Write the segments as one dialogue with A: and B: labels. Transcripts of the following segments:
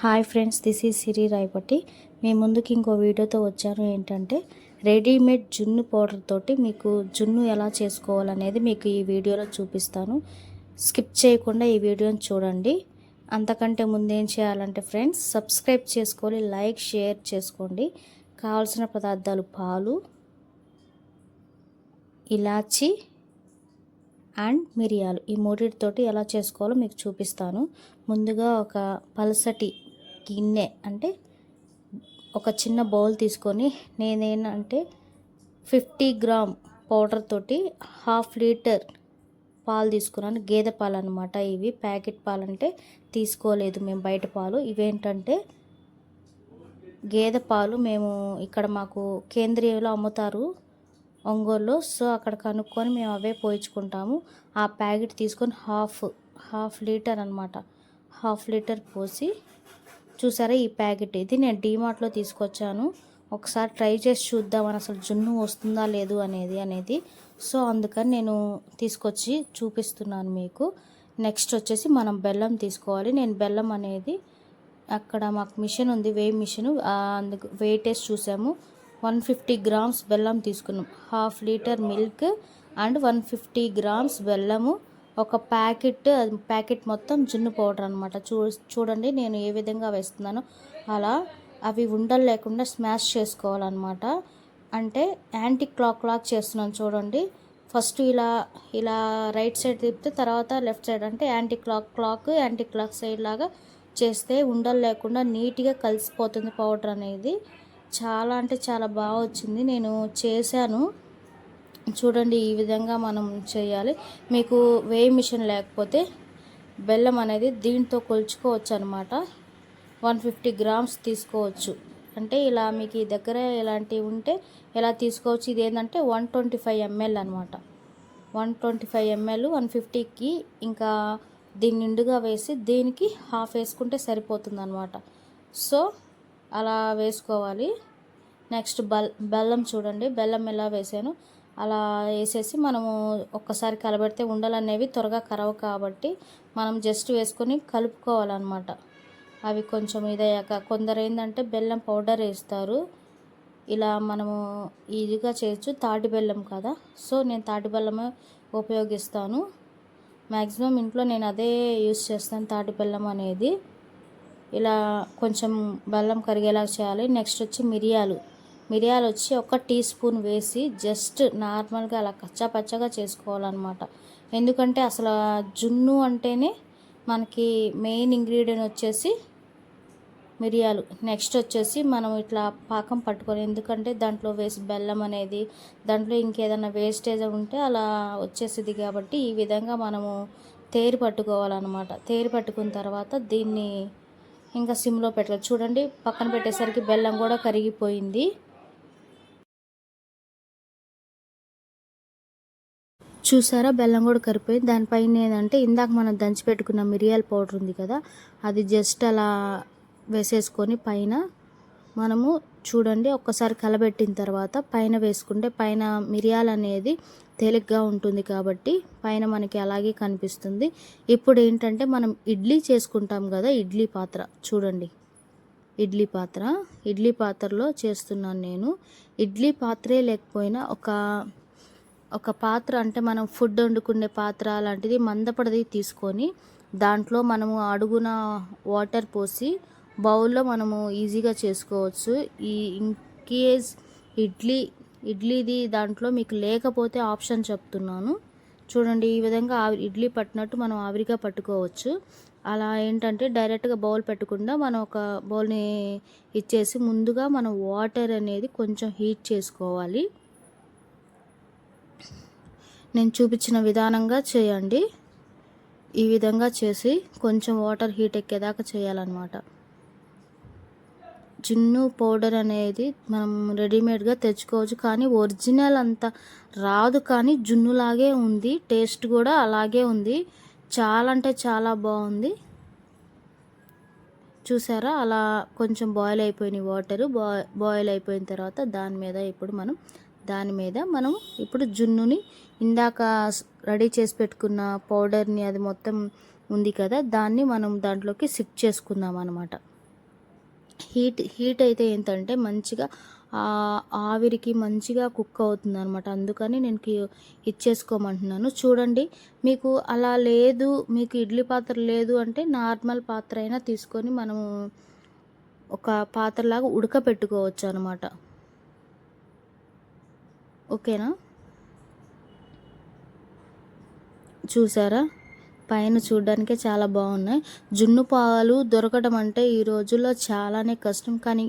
A: Hi friends this is Siri Rayapatti. మీ ముందుకి ఇంకో వీడియోతో వచ్చాను. ఏంటంటే రెడీమేడ్ జున్ను పౌడర్ తోటి మీకు జున్ను ఎలా చేసుకోవాలనేది మీకు ఈ వీడియోలో చూపిస్తాను. స్కిప్ చేయకుండా ఈ వీడియోని చూడండి. అంతకంటే ముందేం చేయాలంటే ఫ్రెండ్స్ సబ్స్క్రైబ్ చేసుకోవాలి లైక్ షేర్ చేసుకోండి. కావాల్సిన పదార్థాలు పాలు ఇలాచి అండ్ మిరియాలు. ఈ మూడింటితోటి ఎలా చేసుకోవాలో మీకు చూపిస్తాను. ముందుగా ఒక పలసటి గిన్నె అంటే ఒక చిన్న బౌల్ తీసుకొని నేనేంటంటే ఫిఫ్టీ గ్రామ్ పౌడర్ తోటి హాఫ్ లీటర్ పాలు తీసుకున్నాను. గేదె పాలు అనమాట ఇవి. ప్యాకెట్ పాలు అంటే తీసుకోలేదు మేము బయట పాలు. ఇవేంటంటే గేదె పాలు మేము ఇక్కడ మాకు కేంద్రీయంలో అమ్ముతారు ఒంగోలులో. సో అక్కడ కనుక్కొని మేము అవే పోయించుకుంటాము. ఆ ప్యాకెట్ తీసుకొని హాఫ్ హాఫ్ లీటర్ అనమాట. హాఫ్ లీటర్ పోసి చూసారా ఈ ప్యాకెట్? ఇది నేను డీమార్ట్లో తీసుకొచ్చాను. ఒకసారి ట్రై చేసి చూద్దామని అసలు జున్ను వస్తుందా లేదు అనేది అనేది. సో అందుకని నేను తీసుకొచ్చి చూపిస్తున్నాను మీకు. నెక్స్ట్ వచ్చేసి మనం బెల్లం తీసుకోవాలి. నేను బెల్లం అనేది అక్కడ మాకు మిషన్ ఉంది వే మిషన్. అందుకు వెయిటేజ్ చూసాము. వన్ ఫిఫ్టీ గ్రామ్స్ బెల్లం తీసుకున్నాం. Half litre milk and one fifty grams బెల్లము. ఒక ప్యాకెట్ ప్యాకెట్ మొత్తం జున్ను పౌడర్ అనమాట చూ చూడండి నేను ఏ విధంగా వేస్తున్నానో. అలా అవి ఉండలు లేకుండా స్మాష్ చేసుకోవాలన్నమాట. అంటే యాంటీ క్లాక్ క్లాక్ చేస్తున్నాను చూడండి. ఫస్ట్ ఇలా ఇలా రైట్ సైడ్ తిప్పితే తర్వాత లెఫ్ట్ సైడ్ అంటే anti clock clock anti clock side లాగా చేస్తే ఉండలు లేకుండా నీట్గా కలిసిపోతుంది పౌడర్ అనేది. చాలా అంటే చాలా బాగా వచ్చింది. నేను చేశాను. చూడండి ఈ విధంగా మనం చేయాలి. మీకు వేయి మిషన్ లేకపోతే బెల్లం అనేది దీంతో కొలుచుకోవచ్చు అనమాట వన్ ఫిఫ్టీ గ్రామ్స్ తీసుకోవచ్చు. అంటే ఇలా మీకు ఈ దగ్గర ఇలాంటివి ఉంటే ఎలా తీసుకోవచ్చు? ఇది ఏంటంటే వన్ ట్వంటీ ఫైవ్ ఎంఎల్ అనమాట one twenty five ML one ఫిఫ్టీకి ఇంకా దీన్ని నిండుగా వేసి దీనికి హాఫ్ వేసుకుంటే సరిపోతుంది అనమాట సో అలా వేసుకోవాలి. నెక్స్ట్ బల్ బెల్లం చూడండి. బెల్లం ఎలా వేసాను? అలా వేసేసి మనము ఒక్కసారి కలబెడితే ఉండలు అనేవి త్వరగా కరవు కాబట్టి మనం జస్ట్ వేసుకొని కలుపుకోవాలన్నమాట. అవి కొంచెం ఇదయ్యాక కొందరు ఏంటంటే బెల్లం పౌడర్ వేస్తారు. ఇలా మనము ఈజీగా చేయొచ్చు తాటి బెల్లం కదా. సో నేను తాటి బెల్లమే ఉపయోగిస్తాను. మ్యాక్సిమం ఇంట్లో నేను అదే యూస్ చేస్తాను తాటి బెల్లం అనేది. ఇలా కొంచెం బెల్లం కరిగేలా చేయాలి. నెక్స్ట్ వచ్చి మిరియాలు. మిరియాలు వచ్చి ఒక టీ స్పూన్ వేసి జస్ట్ నార్మల్గా అలా కచ్చా పచ్చగా చేసుకోవాలన్నమాట. ఎందుకంటే అసలు జున్ను అంటేనే మనకి మెయిన్ ఇంగ్రీడియంట్ వచ్చేసి మిరియాలు. నెక్స్ట్ వచ్చేసి మనం ఇట్లా పాకం పట్టుకొని ఎందుకంటే దాంట్లో వేసి బెల్లం అనేది దాంట్లో ఇంకేదైనా వేస్టేజ్ ఉంటే అలా వచ్చేసింది కాబట్టి ఈ విధంగా మనము తేరు పట్టుకోవాలన్నమాట. తేరు పట్టుకున్న తర్వాత దీన్ని ఇంకా సిమ్లో పెట్టాలి. చూడండి పక్కన పెట్టేసరికి బెల్లం కూడా కరిగిపోయింది. చూసారా? బెల్లం కూడా కరిపోయింది దానిపైన ఏంటంటే ఇందాక మనం దంచి పెట్టుకున్న మిరియాల పౌడర్ ఉంది కదా అది జస్ట్ అలా వేసేసుకొని పైన మనము చూడండి ఒక్కసారి కలబెట్టిన తర్వాత పైన వేసుకుంటే పైన మిరియాలు అనేది తేలిగ్గా ఉంటుంది కాబట్టి పైన మనకి అలాగే కనిపిస్తుంది. ఇప్పుడు ఏంటంటే మనం ఇడ్లీ చేసుకుంటాం కదా ఇడ్లీ పాత్ర. చూడండి ఇడ్లీ పాత్ర. ఇడ్లీ పాత్రలో చేస్తున్నాను నేను. ఇడ్లీ పాత్రే లేకపోయినా ఒక ఒక పాత్ర అంటే మనం ఫుడ్ వండుకునే పాత్ర లాంటిది మందపడది తీసుకొని దాంట్లో మనము అడుగున వాటర్ పోసి బౌల్లో మనము ఈజీగా చేసుకోవచ్చు. ఈ ఇన్ కేస్ ఇడ్లీ ఇడ్లీది దాంట్లో మీకు లేకపోతే ఆప్షన్ చెప్తున్నాను. చూడండి ఈ విధంగా ఆవి ఇడ్లీ పట్టినట్టు మనం ఆవిరిగా పట్టుకోవచ్చు. అలా ఏంటంటే డైరెక్ట్గా బౌల్ పెట్టకుండా మనం ఒక బౌల్ని ఇచ్చేసి ముందుగా మనం వాటర్ అనేది కొంచెం హీట్ చేసుకోవాలి. నేను చూపించిన విధానంగా చేయండి. ఈ విధంగా చేసి కొంచెం వాటర్ హీట్ ఎక్కేదాకా చేయాలన్నమాట. జిన్ను పౌడర్ అనేది మనం రెడీమేడ్గా తెచ్చుకోవచ్చు కానీ ఒరిజినల్ అంత రాదు కానీ జున్నులాగే ఉంది. టేస్ట్ కూడా అలాగే ఉంది. చాలా అంటే చాలా బాగుంది. చూసారా? అలా కొంచెం బాయిల్ అయిపోయినాయి వాటరు బాయిల్ అయిపోయిన తర్వాత దాని మీద ఇప్పుడు మనం దాని మీద మనం ఇప్పుడు జున్నుని ఇందాక రెడీ చేసి పెట్టుకున్న పౌడర్ని అది మొత్తం ఉంది కదా దాన్ని మనం దాంట్లోకి సిఫ్ట్ చేసుకుందాం అనమాట హీట్ హీట్ అయితే ఏంటంటే మంచిగా ఆ ఆవిరికి మంచిగా కుక్ అవుతుంది అనమాట అందుకని నేను ఇచ్చేసుకోమంటున్నాను. చూడండి మీకు అలా లేదు మీకు ఇడ్లీ పాత్ర లేదు అంటే నార్మల్ పాత్ర అయినా తీసుకొని మనము ఒక పాత్రలాగా ఉడకపెట్టుకోవచ్చు అనమాట ఓకేనా? చూసారా? పైన చూడడానికే చాలా బాగున్నాయి. జున్ను పాలు దొరకడం అంటే ఈ రోజుల్లో చాలానే కష్టం. కానీ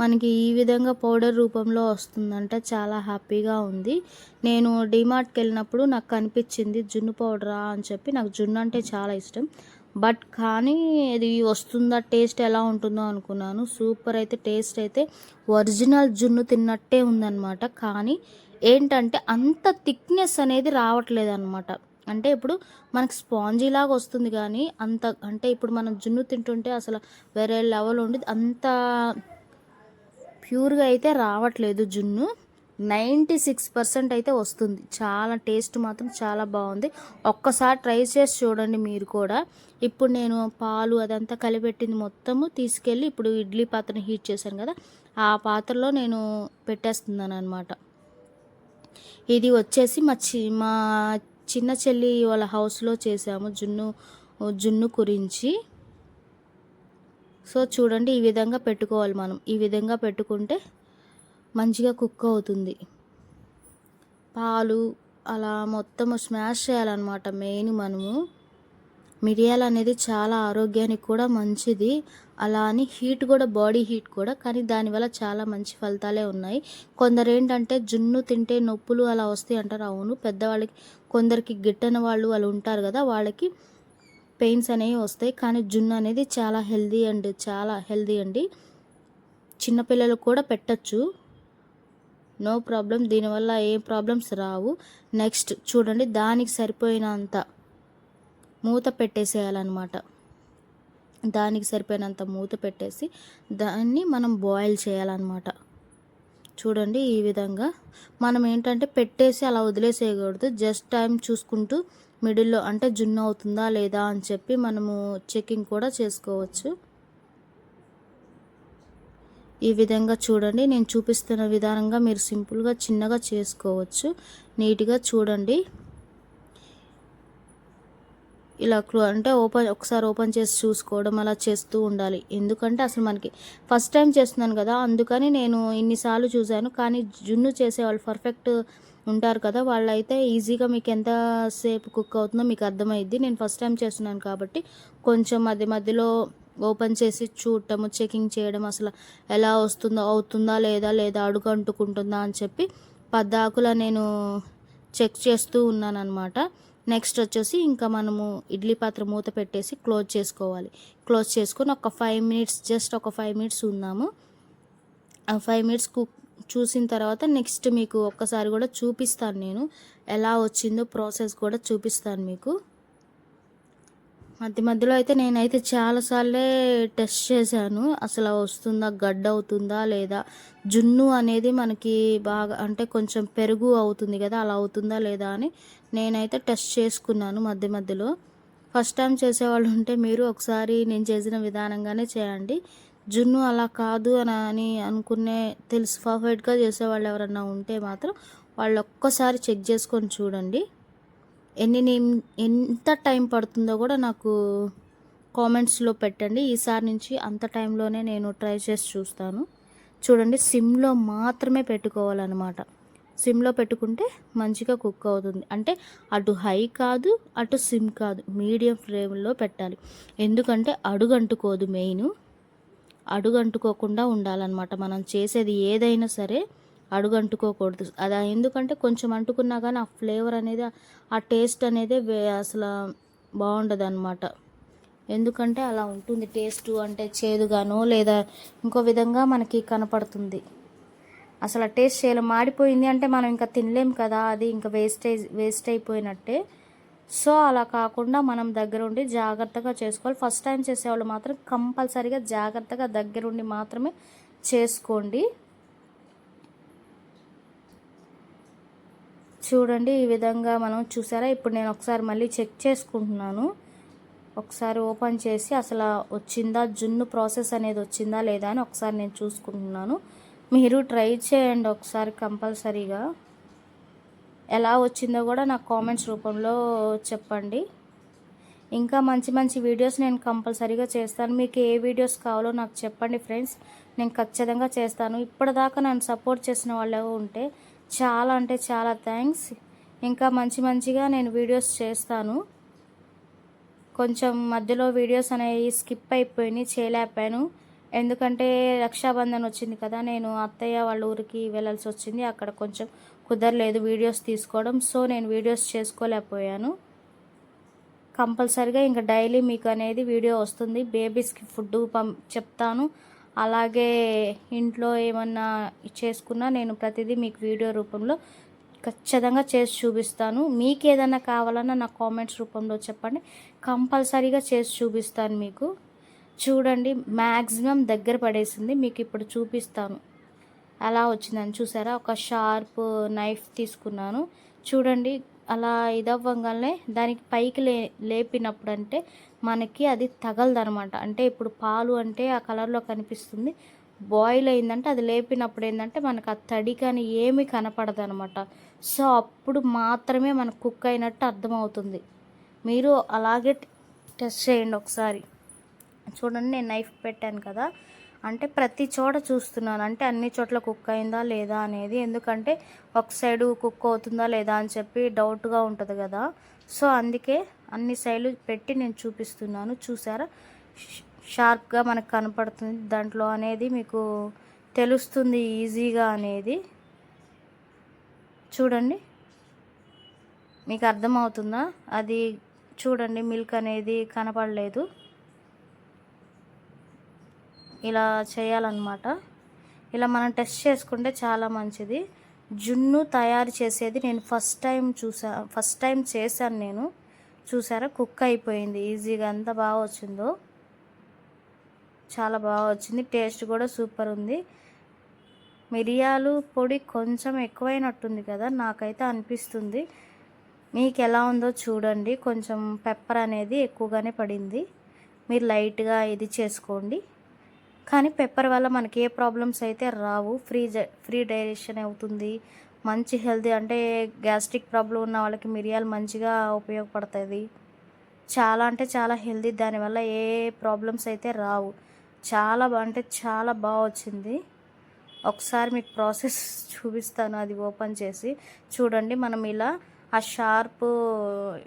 A: మనకి ఈ విధంగా పౌడర్ రూపంలో వస్తుందంటే. చాలా హ్యాపీగా ఉంది. నేను డిమార్ట్కి వెళ్ళినప్పుడు నాకు కనిపించింది జున్ను పౌడరా అని చెప్పి. నాకు జున్ను అంటే చాలా ఇష్టం. బట్ కానీ ఇది వస్తుందా టేస్ట్ ఎలా ఉంటుందో అనుకున్నాను. సూపర్ అయితే టేస్ట్ అయితే ఒరిజినల్ జున్ను తిన్నట్టే ఉందన్నమాట. కానీ ఏంటంటే అంత థిక్నెస్ అనేది రావట్లేదు అనమాట అంటే ఇప్పుడు మనకు స్పాంజీ లాగా వస్తుంది కానీ అంత అంటే ఇప్పుడు మనం జున్ను తింటుంటే అసలు వేరే లెవెల్ ఉండి అంత ప్యూర్గా అయితే రావట్లేదు జున్ను. నైంటీ సిక్స్ పర్సెంట్ అయితే వస్తుంది. చాలా టేస్ట్ మాత్రం చాలా బాగుంది. ఒక్కసారి ట్రై చేసి చూడండి మీరు కూడా. ఇప్పుడు నేను పాలు అదంతా కలిపెట్టింది మొత్తము తీసుకెళ్ళి ఇప్పుడు ఇడ్లీ పాత్రను హీట్ చేశాను కదా ఆ పాత్రలో నేను పెట్టేస్తున్నాను అనమాట ఇది వచ్చేసి మా చి మా చిన్న చెల్లి వాళ్ళ హౌస్లో చేసాము జున్ను జున్ను గురించి సో చూడండి ఈ విధంగా పెట్టుకోవాలి మనం. ఈ విధంగా పెట్టుకుంటే మంచిగా కుక్ అవుతుంది. పాలు అలా మొత్తం స్మాష్ చేయాలన్నమాట మెయిన్ మనము. మిరియాలు అనేది చాలా ఆరోగ్యానికి కూడా మంచిది. అలా అని హీట్ కూడా బాడీ హీట్ కూడా కానీ దానివల్ల చాలా మంచి ఫలితాలే ఉన్నాయి. కొందరు ఏంటంటే జున్ను తింటే నొప్పులు అలా వస్తాయి అంటారు. అవును పెద్దవాళ్ళకి కొందరికి గిట్టని వాళ్ళు వాళ్ళు ఉంటారు కదా వాళ్ళకి పెయిన్స్ అనేవి వస్తాయి. కానీ జున్ను అనేది చాలా హెల్దీ అండి చాలా హెల్దీ అండి. చిన్నపిల్లలకు కూడా పెట్టచ్చు. నో ప్రాబ్లం దీనివల్ల ఏ ప్రాబ్లమ్స్ రావు. నెక్స్ట్ చూడండి దానికి సరిపోయినంత మూత పెట్టేసేయాలన్నమాట. దానికి సరిపోయినంత మూత పెట్టేసి దాన్ని మనం బాయిల్ చేయాలన్నమాట. చూడండి ఈ విధంగా మనం ఏంటంటే పెట్టేసి అలా వదిలేసేయకూడదు. జస్ట్ టైం చూసుకుంటూ మిడిల్లో అంటే జున్ను అవుతుందా లేదా అని చెప్పి మనము చెకింగ్ కూడా చేసుకోవచ్చు. ఈ విధంగా చూడండి నేను చూపిస్తున్న విధానంగా మీరు సింపుల్గా చిన్నగా చేసుకోవచ్చు. నీట్గా చూడండి. ఇలా అంటే ఓపెన్ ఒకసారి ఓపెన్ చేసి చూసుకోవడం అలా చేస్తూ ఉండాలి. ఎందుకంటే అసలు మనకి ఫస్ట్ టైం చేస్తున్నాను కదా అందుకని నేను ఇన్నిసార్లు చూశాను. కానీ జున్ను చేసేవాళ్ళు పర్ఫెక్ట్ ఉంటారు కదా వాళ్ళైతే ఈజీగా మీకు ఎంతసేపు కుక్ అవుతుందో మీకు అర్థమైద్ది. నేను ఫస్ట్ టైం చేస్తున్నాను కాబట్టి కొంచెం మధ్య మధ్యలో ఓపెన్ చేసి చూడటము చెకింగ్ చేయడం అసలు ఎలా వస్తుందో అవుతుందా లేదా లేదా అడుగు అంటుకుంటుందా అని చెప్పి పద్దాకులా నేను చెక్ చేస్తూ ఉన్నాను అనమాట నెక్స్ట్ వచ్చేసి ఇంకా మనము ఇడ్లీ పాత్ర మూత పెట్టేసి క్లోజ్ చేసుకోవాలి. క్లోజ్ చేసుకొని ఒక ఫైవ్ మినిట్స్ జస్ట్ ఒక ఫైవ్ మినిట్స్ ఉందాము. ఆ ఫైవ్ మినిట్స్ కుక్ చూసిన తర్వాత నెక్స్ట్ మీకు ఒక్కసారి కూడా చూపిస్తాను నేను. ఎలా వచ్చిందో ప్రాసెస్ కూడా చూపిస్తాను మీకు. మధ్య మధ్యలో అయితే నేనైతే చాలాసార్లే టెస్ట్ చేశాను. అసలు వస్తుందా గడ్డ అవుతుందా లేదా జున్ను అనేది మనకి బాగా అంటే కొంచెం పెరుగు అవుతుంది కదా అలా అవుతుందా లేదా అని నేనైతే టెస్ట్ చేసుకున్నాను మధ్య మధ్యలో. ఫస్ట్ టైం చేసేవాళ్ళు ఉంటే మీరు ఒకసారి నేను చేసిన విధానంగానే చేయండి. జున్ను అలా కాదు అని అని అనుకునే తెలుసు పర్ఫెక్ట్గా చేసేవాళ్ళు ఎవరన్నా ఉంటే మాత్రం వాళ్ళు ఒక్కసారి చెక్ చేసుకొని చూడండి. ఎన్ని నిమ్- ఎంత టైం పడుతుందో కూడా నాకు కామెంట్స్లో పెట్టండి. ఈసారి నుంచి అంత టైంలోనే నేను ట్రై చేసి చూస్తాను. చూడండి సిమ్లో మాత్రమే పెట్టుకోవాలన్నమాట. సిమ్లో పెట్టుకుంటే మంచిగా కుక్ అవుతుంది. అంటే అటు హై కాదు అటు సిమ్ కాదు మీడియం ఫ్లేమ్లో పెట్టాలి. ఎందుకంటే అడుగంటుకోదు మెయిన్. అడుగంటుకోకుండా ఉండాలన్నమాట. మనం చేసేది ఏదైనా సరే అడుగంటుకోకూడదు. అది ఎందుకంటే కొంచెం అంటుకున్నా కానీ ఆ ఫ్లేవర్ అనేది ఆ టేస్ట్ అనేది వే- అసలు బాగుండదు అనమాట ఎందుకంటే అలా ఉంటుంది టేస్ట్ అంటే చేదుగానో లేదా ఇంకో విధంగా మనకి కనపడుతుంది. అసలు ఆ టేస్ట్ చేయాలి. మాడిపోయింది అంటే మనం ఇంకా తినలేం కదా అది ఇంకా వేస్టేజ్ వేస్ట్ అయిపోయినట్టే. సో అలా కాకుండా మనం దగ్గరుండి జాగ్రత్తగా చేసుకోవాలి. ఫస్ట్ టైం చేసేవాళ్ళు మాత్రం కంపల్సరీగా జాగ్రత్తగా దగ్గరుండి మాత్రమే చేసుకోండి. చూడండి ఈ విధంగా మనం చూసారా? ఇప్పుడు నేను ఒకసారి మళ్ళీ చెక్ చేసుకుంటున్నాను. ఒకసారి ఓపెన్ చేసి అసలు వచ్చిందా? జున్ను ప్రాసెస్ అనేది వచ్చిందా లేదా అని ఒకసారి నేను చూసుకుంటున్నాను. మీరు ట్రై చేయండి ఒకసారి కంపల్సరీగా. ఎలా వచ్చిందో కూడా నాకు కామెంట్స్ రూపంలో చెప్పండి. ఇంకా మంచి మంచి వీడియోస్ నేను కంపల్సరీగా చేస్తాను. మీకు ఏ వీడియోస్ కావాలో నాకు చెప్పండి ఫ్రెండ్స్. నేను ఖచ్చితంగా చేస్తాను. ఇప్పటిదాకా నన్ను సపోర్ట్ చేసిన వాళ్ళు ఉంటే చాలా అంటే చాలా థ్యాంక్స్ ఇంకా మంచి మంచిగా నేను వీడియోస్ చేస్తాను. కొంచెం మధ్యలో వీడియోస్ అనేవి స్కిప్ అయిపోయినాయి చేయలేకపోయాను. ఎందుకంటే రక్షాబంధన్ వచ్చింది కదా నేను అత్తయ్య వాళ్ళ ఊరికి వెళ్ళాల్సి వచ్చింది. అక్కడ కొంచెం కుదరలేదు వీడియోస్ తీసుకోవడం సో నేను వీడియోస్ చేసుకోలేకపోయాను. కంపల్సరిగా ఇంకా డైలీ మీకు అనేది వీడియో వస్తుంది. బేబీస్కి ఫుడ్ పం చెప్తాను. అలాగే ఇంట్లో ఏమన్నా చేసుకున్నా నేను ప్రతిదీ మీకు వీడియో రూపంలో ఖచ్చితంగా చేసి చూపిస్తాను. మీకు ఏదైనా కావాలన్నా నా కామెంట్స్ రూపంలో చెప్పండి. కంపల్సరీగా చేసి చూపిస్తాను మీకు. చూడండి మ్యాక్సిమం దగ్గర పడేసింది. మీకు ఇప్పుడు చూపిస్తాను. ఎలా వచ్చిందని చూసారా? ఒక షార్ప్ నైఫ్ తీసుకున్నాను. చూడండి అలా ఇదవ్వగానే దానికి పైకి లే లేపినప్పుడు అంటే మనకి అది తగలదనమాట. అంటే ఇప్పుడు పాలు అంటే ఆ కలర్లో కనిపిస్తుంది. బాయిల్ అయిందంటే అది లేపినప్పుడు ఏంటంటే మనకు ఆ తడి కానీ ఏమీ కనపడదు అనమాట సో అప్పుడు మాత్రమే మనకు కుక్ అయినట్టు అర్థమవుతుంది. మీరు అలాగే టెస్ట్ చేయండి ఒకసారి. చూడండి నేను నైఫ్ పెట్టాను కదా. అంటే ప్రతి చోట చూస్తున్నాను. అంటే అన్ని చోట్ల కుక్ అయిందా లేదా అనేది. ఎందుకంటే ఒక సైడ్ కుక్ అవుతుందా లేదా అని చెప్పి డౌట్గా ఉంటుంది కదా. సో అందుకే అన్ని సైడ్లు పెట్టి నేను చూపిస్తున్నాను. చూసారా? షార్ప్గా మనకు కనపడుతుంది. దాంట్లో అనేది మీకు తెలుస్తుంది ఈజీగా అనేది. చూడండి. మీకు అర్థమవుతుందా? అది చూడండి. మిల్క్ అనేది కనపడలేదు. ఇలా చేయాలన్నమాట. ఇలా మనం టెస్ట్ చేసుకుంటే చాలా మంచిది. జున్ను తయారు చేసేది నేను ఫస్ట్ టైం చూసా ఫస్ట్ టైం చేశాను నేను. చూసారా? కుక్ అయిపోయింది. ఈజీగా ఎంత బాగా వచ్చిందో. చాలా బాగా వచ్చింది. టేస్ట్ కూడా సూపర్ ఉంది. మిరియాలు పొడి కొంచెం ఎక్కువైనట్టుంది కదా నాకైతే అనిపిస్తుంది. మీకు ఎలా ఉందో చూడండి. కొంచెం పెప్పర్ అనేది ఎక్కువగానే పడింది. మీరు లైట్గా ఇది చేసుకోండి. కానీ పెప్పర్ వల్ల మనకి ఏ ప్రాబ్లమ్స్ అయితే రావు. ఫ్రీ ఫ్రీ డైజెషన్ అవుతుంది. మంచి హెల్తీ అంటే గ్యాస్ట్రిక్ ప్రాబ్లం ఉన్న వాళ్ళకి మిరియాలు మంచిగా ఉపయోగపడుతుంది చాలా అంటే చాలా హెల్తీ దానివల్ల ఏ ప్రాబ్లమ్స్ అయితే రావు. చాలా అంటే చాలా బాగా వచ్చింది. ఒకసారి మీకు ప్రాసెస్ చూపిస్తాను. అది ఓపెన్ చేసి చూడండి. మనం ఇలా ఆ షార్ప్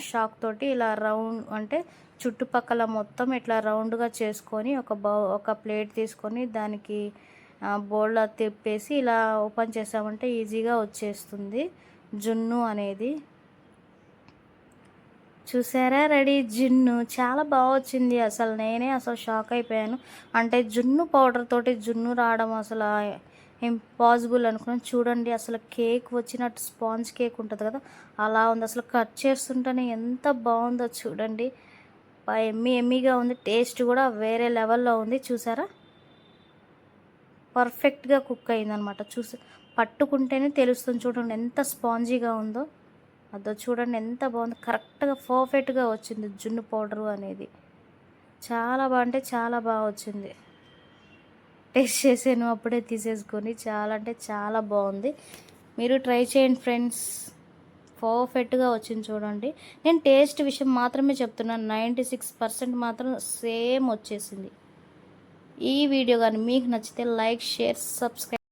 A: షాక్ తోటి ఇలా రౌండ్ అంటే చుట్టుపక్కల మొత్తం ఇట్లా రౌండ్గా చేసుకొని ఒక బౌ ఒక ప్లేట్ తీసుకొని దానికి బోల్డ్ తిప్పేసి ఇలా ఓపెన్ చేసామంటే ఈజీగా వచ్చేస్తుంది. జున్ను అనేది. చూసారా రెడీ? జున్ను. చాలా బాగా వచ్చింది అసలు. నేనే అసలు షాక్ అయిపోయాను. అంటే జున్ను పౌడర్ తోటి జున్ను రావడం అసలు ఇంపాసిబుల్ అనుకున్నాను. చూడండి అసలు కేక్ వచ్చినట్టు స్పాంజ్ కేక్ ఉంటుంది కదా అలా ఉంది. అసలు కట్ చేస్తుంటేనే ఎంత బాగుందో చూడండి. ఎమ్మి ఎమ్మిగా ఉంది. టేస్ట్ కూడా వేరే లెవెల్లో ఉంది. చూసారా? పర్ఫెక్ట్గా కుక్ అయిందనమాట. చూసి పట్టుకుంటేనే తెలుస్తుంది చూడండి ఎంత స్పాంజీగా ఉందో. అదో చూడండి ఎంత బాగుంది. కరెక్ట్గా పర్ఫెక్ట్గా వచ్చింది జున్ను పౌడరు అనేది. చాలా బాగుంటే చాలా బాగా వచ్చింది. టేస్ట్ చేసాను అప్పుడే తీసేసుకొని చాలా అంటే చాలా బాగుంది. మీరు ట్రై చేయండి ఫ్రెండ్స్. పర్ఫెక్ట్గా వచ్చింది చూడండి. నేను టేస్ట్ విషయం మాత్రమే చెప్తున్నాను. నైంటీ సిక్స్ పర్సెంట్ మాత్రం సేమ్ వచ్చేసింది. ఈ వీడియో కానీ మీకు నచ్చితే లైక్ షేర్ సబ్స్క్రైబ్